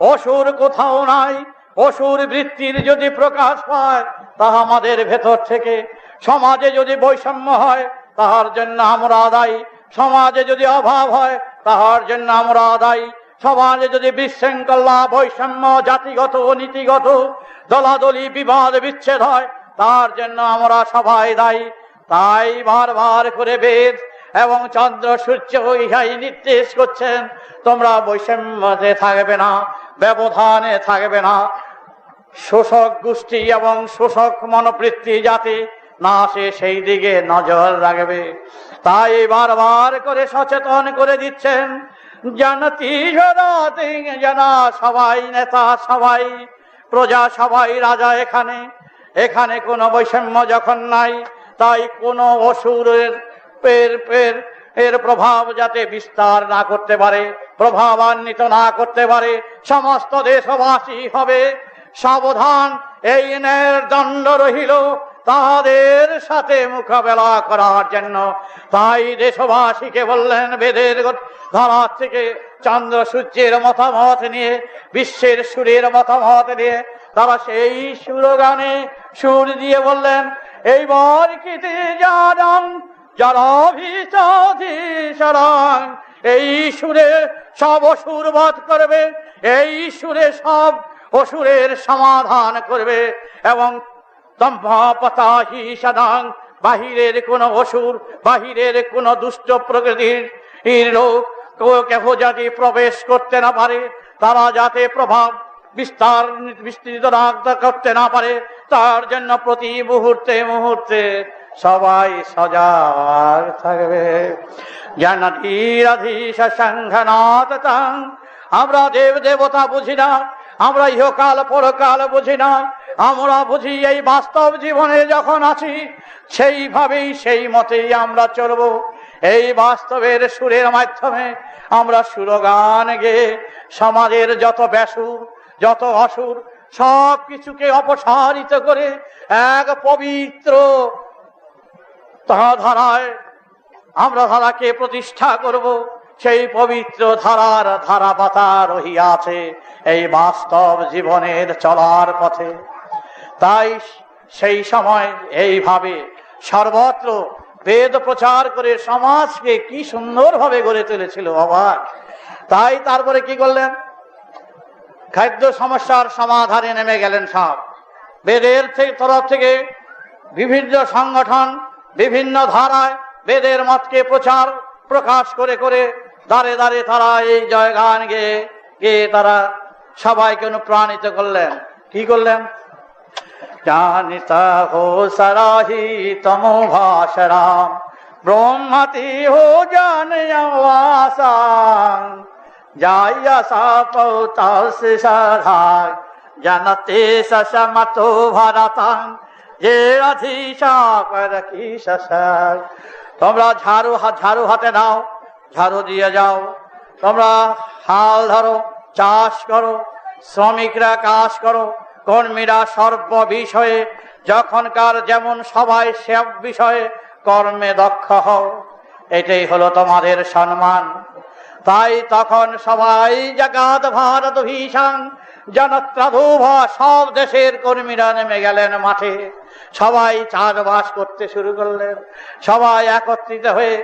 অসুর কোথাও নাই। অসুর বৃত্তির যদি প্রকাশ পায় তাহা আমাদের ভেতর থেকে। সমাজে যদি বৈষম্য হয়, তাহার জন্য আমরা দায়ী সমাজে যদি অভাব হয়, তাহার জন্য আমরা দায়ী সমাজে যদি বিশৃঙ্খলা, বৈষম্য, জাতিগত ও নীতিগত দলাদলি, বিবাদ, বিচ্ছেদ হয় তার জন্য আমরা সবাই দায়ী। তাই বারবার করে বেদ এবং চন্দ্র সূর্য ইহাই নির্দেশ করছেন, তোমরা বৈষম্যতে থাকবে না। ব্যবধানে থাকবে না। শোষক গোষ্ঠী এবং শোষক মনোবৃত্তি যাতে না আসে সেই দিকে নজর রাখবে। তাই বারবার করে সচেতন করে দিচ্ছেন জানতি জানা সবাই নেতা সবাই, প্রজা সবাই, রাজা এখানে। এখানে কোনো বৈষম্য যখন নাই, তাই কোনো অসুরের পের পের এর প্রভাব যাতে বিস্তার না করতে পারে। প্রভাবান্বিত না করতে পারে, সমস্ত দেশবাসী হবে। সাবধান, এই ন্যায়ের দণ্ড রহিল তাদের সাথে মোকাবেলা করার জন্য। তাই দেশবাসীকে বললেন, বেদের ধারা থেকে চন্দ্র সূর্যের মতামত নিয়ে, বিশ্বের সুরের মতামত নিয়ে। তারা সেই সুরগানে সুর দিয়ে বললেন, এইবার কিতে জানাম যারা ভিচাধীশরাং এই সুরে সব অসুর বধ করবে, এই সুরে সব অসুরের সমাধান করবে, এবং সদাং বাহিরের কোন অসুর, বাহিরের কোন দুষ্ট প্রকৃতির লোক কেহ যাতে প্রবেশ করতে না পারে, তারা যাতে প্রভাব বিস্তার বিস্তৃত করতে না পারে, তার জন্য প্রতি মুহূর্তে মুহূর্তে সবাই সজাগ থাকবে। আমরা দেব দেবতা বুঝি না, আমরা ইহকাল পরকাল বুঝি না। আমরা বুঝি এই বাস্তব জীবনে যখন আছি, সেইভাবেই সেই মতেই আমরা চলব। এই বাস্তবের সুরের মাধ্যমে আমরা সুরগান গেয়ে সমাজের যত ব্যাসুর, যত অসুর সব কিছুকে অপসারিত করে এক পবিত্র তাহা ধারায় আমরা ধারাকে প্রতিষ্ঠা করব। সেই পবিত্র ধারার ধারা পাতা রহিয়াছে এই বাস্তব জীবনের চলার পথে। তাই সেই সময় এইভাবে সর্বত্র বেদ প্রচার করে সমাজকে কি সুন্দরভাবে গড়ে তুলেছিল অবাক। তাই তারপরে কি করলেন? খাদ্য সমস্যার সমাধানে নেমে গেলেন সব। বেদের তরফ থেকে বিভিন্ন সংগঠন বিভিন্ন ধারায় বেদের মতকে প্রচার প্রকাশ করে করে দাঁড়ে দাঁড়ে তারা এই জয়গান গেয়ে গিয়ে তারা সবাইকে অনুপ্রাণিত করলেন। কি করলেন? জানিতা হো সরাহি তম ভাষরাম, ব্রহ্মতি হো জানয়াসাং যাইয়া সাধায়, জানতে সসমতো ভারতাং যে তোমরা ঝাড়ু হাত, ঝাড়ু হাতে নাও, ঝাড়ু দিয়ে যাও। তোমরা হাল ধরো, চাষ করো, শ্রমিকরা কাজ করো, কর্মীরা সর্ব বিষয়ে যখনকার যেমন সবাই সব বিষয়ে কর্মে দক্ষ হও। এটাই হলো তোমাদের সম্মান। তাই তখন সবাই জাগাত ভারত ভীষণ, জনত্রাধুভা, সব দেশের কর্মীরা নেমে গেলেন মাঠে। সবাই চাষবাস করতে শুরু করলেন। সবাই একত্রিত হয়ে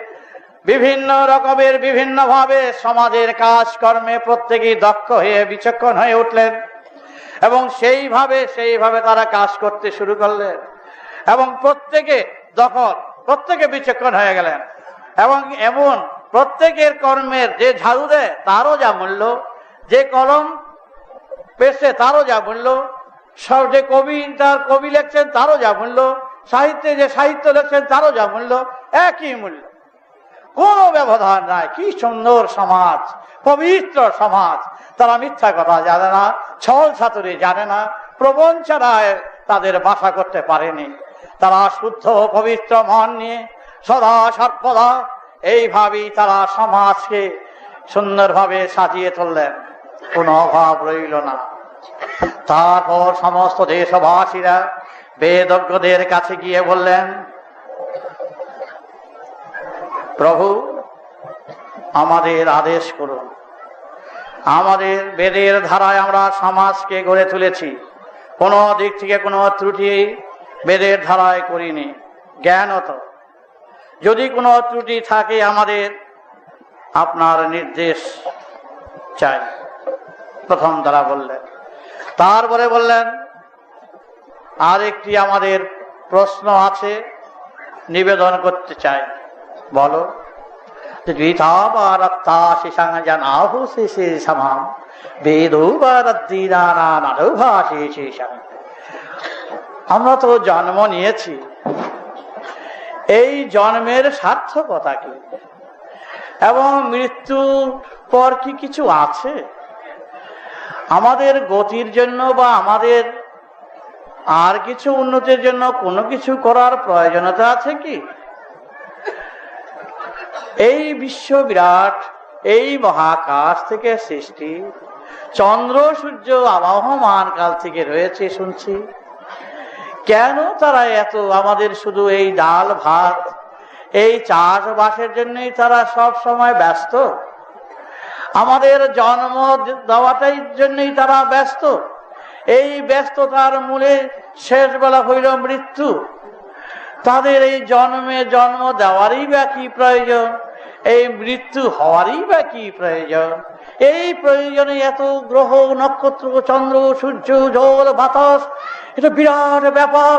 বিভিন্ন রকমের বিভিন্ন ভাবে সমাজের কাজকর্মে প্রত্যেকেই দক্ষ হয়ে বিচক্ষণ হয়ে উঠলেন এবং সেইভাবে সেইভাবে তারা কাজ করতে শুরু করলেন এবং প্রত্যেকে দখল, প্রত্যেকে বিচক্ষণ হয়ে গেলেন এবং এমন প্রত্যেকের কর্মের যে ঝাড়ু দেয় তারও যা মূল্য, যে কলম পেশে তারও যা মূল্য যে কবি তার কবি লেখছেন তারও যা মূল্য, সাহিত্যে যে সাহিত্য লেখছেন তারও যা মূল্য, একই মূল্য। কোনো ব্যবধান নাই, কি সুন্দর সমাজ, পবিত্র সমাজ। তারা মিথ্যা কথা জানে না, ছল ছাতুরি জানে না প্রবঞ্চনায় তাদের বাসা করতে পারেনি। তারা শুদ্ধ, পবিত্র মন নিয়ে সদা সর্বদা এইভাবেই তারা সমাজকে সুন্দরভাবে সাজিয়ে তুললেন। কোনো অভাব রইল না। তারপর সমস্ত দেশবাসীরা বেদজ্ঞদের কাছে গিয়ে বললেন, প্রভু, আমাদের আদেশ করুন। আমাদের বেদের ধারায় আমরা সমাজকে গড়ে তুলেছি। কোনো দিক থেকে কোনো ত্রুটি বেদের ধারায় করিনি। জ্ঞানত যদি কোনো ত্রুটি থাকে, আমাদের আপনার নির্দেশ চাই। প্রথম তারা বললেন। তারপরে বললেন আর একটি আমাদের প্রশ্ন আছে, নিবেদন করতে চাই। বলো আমরা তো জন্ম নিয়েছি। এই জন্মের সার্থকতা কি? এবং মৃত্যুর পর কি কিছু আছে? আমাদের গতির জন্য বা আমাদের আর কিছু উন্নতির জন্য কোনো কিছু করার প্রয়োজনীয়তা আছে কি? এই বিশ্ব বিরাট, এই মহাকাশ থেকে সৃষ্টি, চন্দ্র, সূর্য, আবহমান কাল থেকে রয়েছে শুনছি। কেন তারা এত আমাদের শুধু এই ডাল ভাত, এই চাষবাসের জন্যই তারা সব সময় ব্যস্ত? আমাদের জন্ম দেওয়াটাই জন্যই তারা ব্যস্ত। এই ব্যস্ততার মূলে শেষ বেলা হইল মৃত্যু। তাদের এই জন্মে জন্ম দেওয়ারই বা কি প্রয়োজন? এই মৃত্যু হওয়ারই বা কি প্রয়োজন? এই প্রয়োজনে এত গ্রহ, নক্ষত্র, চন্দ্র, সূর্য, জল, বাতাস, এটা বিরাট ব্যাপার।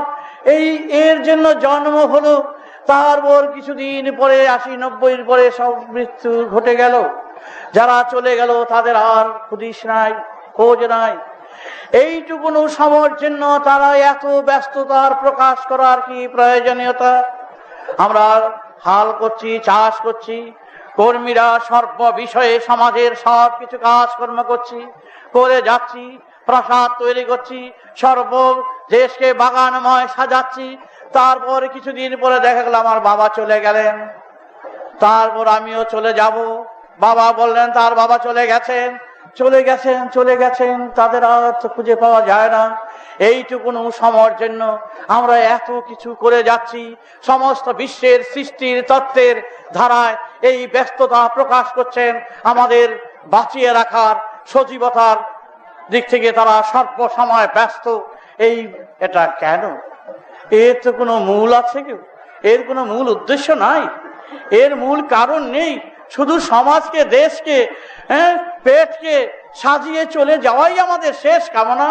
এই এর জন্য জন্ম হলো, তারপর কিছুদিন পরে, আশি নব্বই পরে সব মৃত্যু ঘটে গেল। যারা চলে গেল তাদের আর হুদিস নাই, খোঁজ নাই। এইটুকুন সময়ের জন্য তারা এত ব্যস্ততার প্রকাশ করার কি প্রয়োজনীয়তা? আমরা হাল করছি, চাষ করছি, কর্মীরা সর্ব বিষয়ে সমাজের সব কিছু কাজকর্ম করছি, করে যাচ্ছি, প্রাসাদ তৈরি করছি, সর্ব দেশকে বাগানময় সাজাচ্ছি। তারপর কিছুদিন পরে দেখা গেল আমার বাবা চলে গেলেন। তারপর আমিও চলে যাব। বাবা বললেন, তার বাবা চলে গেছেন। চলে গেছেন চলে গেছেন, তাদের আর খুঁজে পাওয়া যায় না। এইটুকুন সময়ের জন্য আমরা এত কিছু করে যাচ্ছি। সমস্ত বিশ্বের সৃষ্টির তত্ত্বের ধারায় এই ব্যস্ততা প্রকাশ করছেন। আমাদের বাঁচিয়ে রাখার সজীবতার দিক থেকে তারা সর্ব সময় ব্যস্ত। এই এটা কেন? এর তো কোনো মূল আছে কেউ? এর কোনো মূল উদ্দেশ্য নাই। এর মূল কারণ নেই। শুধু সমাজকে দেশকে হ্যাঁ পেটকে সাজিয়ে চলে যাওয়াই আমাদের শেষ কামনা।